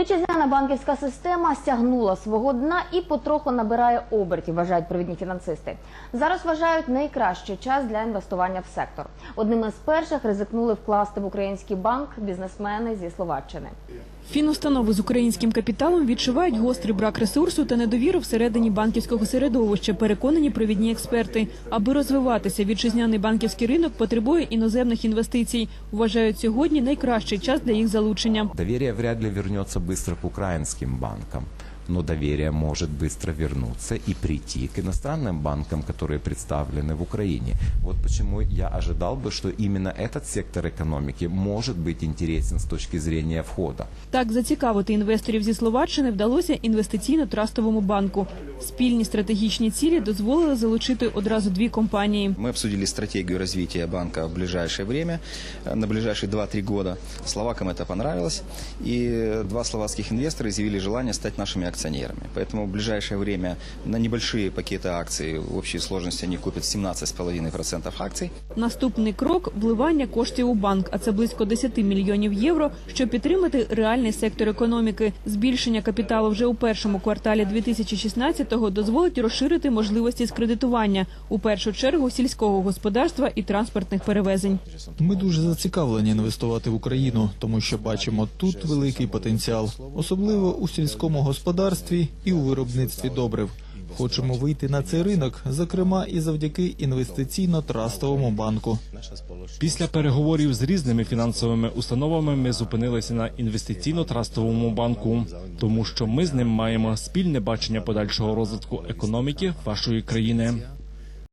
Вітчизняна банківська система стягнула свого дна і потроху набирає обертів, вважають провідні фінансисти. Зараз вважають найкращий час для інвестування в сектор. Одним із перших ризикнули вкласти в український банк бізнесмени зі Словаччини. Фінустанови з українським капіталом відчувають гострий брак ресурсу та недовіру всередині банківського середовища. Переконані провідні експерти. Аби розвиватися, вітчизняний банківський ринок потребує іноземних інвестицій. Вважають сьогодні найкращий час для їх залучення. Довір'я вряд ли вернеться швидко к українським банкам, но доверие может быстро вернуться и прийти к иностранным банкам, которые представлены в Украине. Вот почему я ожидал бы, что именно этот сектор экономики может быть интересен с точки зрения входа. Так зацікавити інвесторів зі Словаччини вдалося інвестиційно-трастовому банку. Спільні стратегічні цілі дозволили залучити одразу дві компанії. Мы обсудили стратегию развития банка в ближайшее время, э, на ближайшие 2-3 года. Словакам это понравилось, и два словацких инвестора изъявили желание стать нашими акционерами. Поэтому в ближайшее время на небольшие пакеты акций в общей сложности они купят 17,5% акций. Наступний крок вливання коштів у банк, а це близько 10 мільйонів євро, щоб підтримати реальний сектор економіки. Збільшення капіталу вже у першому кварталі 2016-го дозволить розширити можливості з кредитування у першу чергу сільського господарства і транспортних перевезень. Ми дуже зацікавлені інвестувати в Україну, тому що бачимо тут великий потенціал, особливо у сільському господарстві і у виробництві добрив. Хочемо вийти на цей ринок, зокрема і завдяки інвестиційно-трастовому банку. Після переговорів з різними фінансовими установами ми зупинилися на інвестиційно-трастовому банку, тому що ми з ним маємо спільне бачення подальшого розвитку економіки вашої країни.